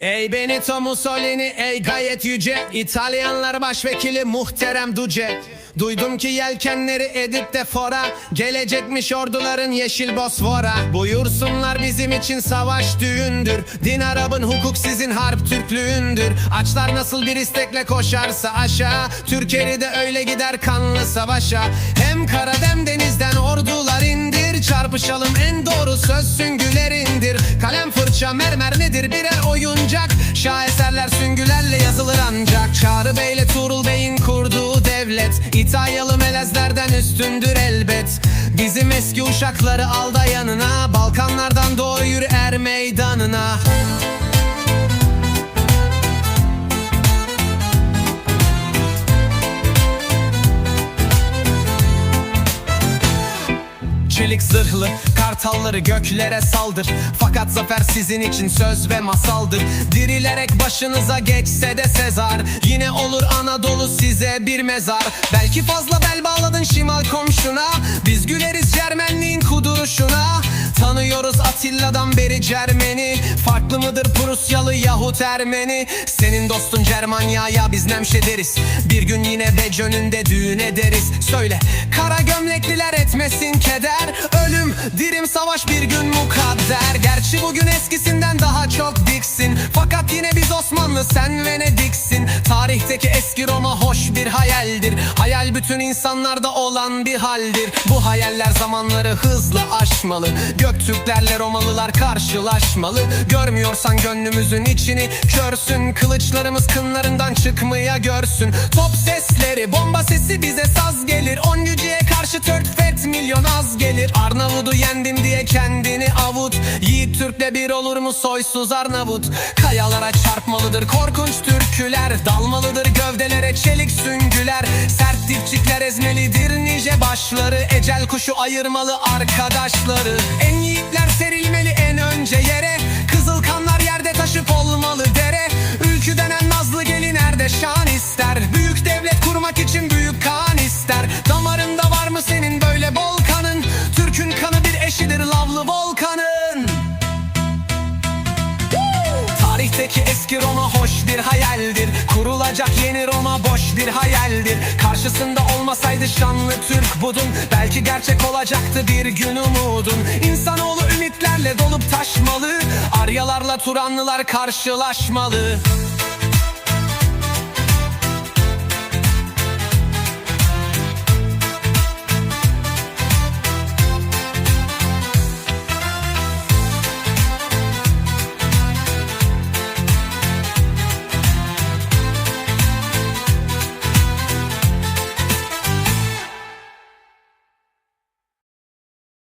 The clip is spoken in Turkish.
Ey Benito Mussolini ey gayet yüce. İtalyanlar başvekili muhterem Duce. Duydum ki yelkenleri edip de fora. Gelecekmiş orduların yeşil Bosfora. Buyursunlar bizim için savaş düğündür. Din Arap'ın hukuk sizin harp Türklüğündür. Açlar nasıl bir istekle koşarsa aşağı. Türkeri de öyle gider kanlı savaşa. Hem karada hem denizden ordular indir. Çarpışalım en doğru söz süngülerindir. Kalem fırça mermer nedir? Birer Şaheserler süngülerle yazılır ancak Çağrı Bey'le Tuğrul Bey'in kurduğu devlet İtalyalı melezlerden üstündür elbet. Bizim eski uşakları al da yanına Balkanlardan doğru yürü er meydanına. Çelik zırhlı kartalları göklere saldır. Fakat zafer sizin için söz ve masaldır. Dirilerek başınıza geçse de Sezar. Yine olur Anadolu size bir mezar. Belki fazla bel bağladın şimal komşuna. Biz güleriz Cermenliğin kuduruşuna. Tanıyoruz Atilla'dan beri Cermeni. Farklı mıdır Prusyalı yahut Ermeni? Senin dostun Cermanya'ya biz nemşe deriz Bir gün yine Bec önünde düğün ederiz. Söyle kara gömlekliler dirim savaş bir gün mukadder. Gerçi bugün eskisinden daha çok diksin. Fakat yine biz Osmanlı sen Venediksin Tarihteki eski Roma hoş bir hayaldir. Hayal bütün insanlarda olan bir haldir. Bu hayaller zamanları hızla aşmalı. Göktürklerle Romalılar karşılaşmalı. Görmüyorsan gönlümüzün içini körsün. Kılıçlarımız kınlarından çıkmaya görsün. Top sesleri bomba sesi bize saz gelir. On gücüye karşı Türk fet milyon az gelir. Arnavut'u yendim diye kendini avut. Yiğit Türk'le bir olur mu soysuz Arnavut? Kayalara çarpmalıdır korkunç türküler. Dalmalıdır gövdelere çelik süngüler. Sert dipçikler ezmelidir nice başları. Ecel kuşu ayırmalı arkadaşları. En yiğitler serilmeli en önce yere. Kızıl kanlar yerde taşıp olmalı dere. Ülkü denen nazlı gelin nerede şan ister Tarihteki eski Roma hoş bir hayaldir. Kurulacak yeni Roma boş bir hayaldir. Karşısında olmasaydı şanlı Türk budun. Belki gerçek olacaktı bir gün umudun. İnsanoğlu ümitlerle dolup taşmalı. Aryalarla Turanlılar karşılaşmalı